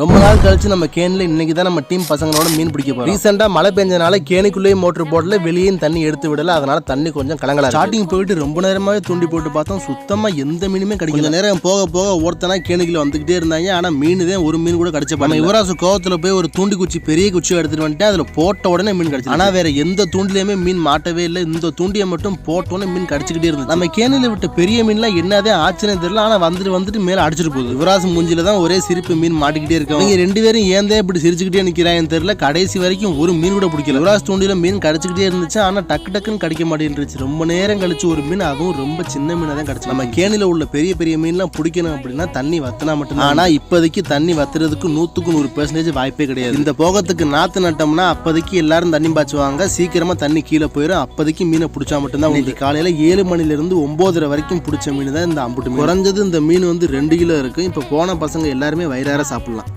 ரொம்ப நாள் கழிச்சு நம்ம கேன்ல இன்னைக்கு தான் நம்ம டீம் பசங்களோட மீன் பிடிக்க போறோம். ரீசெண்டா மழை பெஞ்சனால கேணிக்குள்ளேயும் மோட்டர் போடல வெளியும் தண்ணி எடுத்து விடல. அதனால தண்ணி கொஞ்சம் கலங்கலா ஸ்டார்டிங் போயிட்டு ரொம்ப நேரமாவே தூண்டி போட்டு பார்த்தோம். சுத்தமா எந்த மீனுமே கிடைக்கல. நேரம் போக போக ஒருத்தனா கேணிக்குள்ள வந்துகிட்டே இருந்தாங்க. ஆனா மீன் தான் ஒரு மீன் கூட கிடைச்ச நம்ம யுவராசு கோவத்துல போய் ஒரு தூண்டி குச்சி பெரிய குச்சி எடுத்துட்டு வந்துட்டு அதுல போட்ட உடனே மீன் கிடைச்சு ஆனா வேற எந்த தூண்டிலையுமே மீன் மாட்டவே இல்லை. இந்த தூண்டியை மட்டும் போட்ட உடனே மீன் கிடைச்சிக்கிட்டே இருந்தது நம்ம கேணில விட்ட பெரிய மீன்லாம் என்னதே ஆச்சுன்னு தெரியல. ஆனா வந்துட்டு வந்துட்டு மேல அடிச்சிட்டு போகுது. யுவராசு மூஞ்சில தான் ஒரே சிரிப்பு மீன் மாட்டிக்கிட்டே இருக்கு. நீங்க ரெண்டு பேரும் ஏன் தான் இப்படி சிரிச்சுக்கிட்டே நிக்கிறாங்கன்னு தெரியல. கடைசி வரைக்கும் ஒரு மீன் கூட பிடிக்கல. யுவராஜ் தூண்டில மீன் கிடைச்சிக்கிட்டே இருந்துச்சு. ஆனா டக்கு டக்குன்னு கிடைக்க மாட்டேன்ருச்சு. ரொம்ப நேரம் கழிச்சு ஒரு மீன் அதுவும் ரொம்ப சின்ன மீனா தான் கிடைச்சு நம்ம கேணில உள்ள பெரிய பெரிய மீன்லாம் பிடிக்கணும் அப்படின்னா தண்ணி வத்தினா மட்டும் ஆனா இப்போதைக்கு தண்ணி வத்துறதுக்கு நூத்துக்கு நூறு பெர்சன்டேஜ் வாய்ப்பே கிடையாது. இந்த போகத்துக்கு நாத்து நட்டோம்னா அப்போதைக்கு எல்லாரும் தண்ணி பாய்ச்சுவாங்க. சீக்கிரமா தண்ணி கீழே போயிடும் அப்போதைக்கு மீனை பிடிச்சா மட்டும்தான் இன்னைக்கு காலையில ஏழு மணில இருந்து ஒன்பதரை வரைக்கும் பிடிச்ச மீன் தான் இந்த அம்புட்டு குறைஞ்சது இந்த மீன் வந்து ரெண்டு கிலோ இருக்கு. இப்போ போன பசங்க எல்லாருமே வயிறார சாப்பிடலாம்.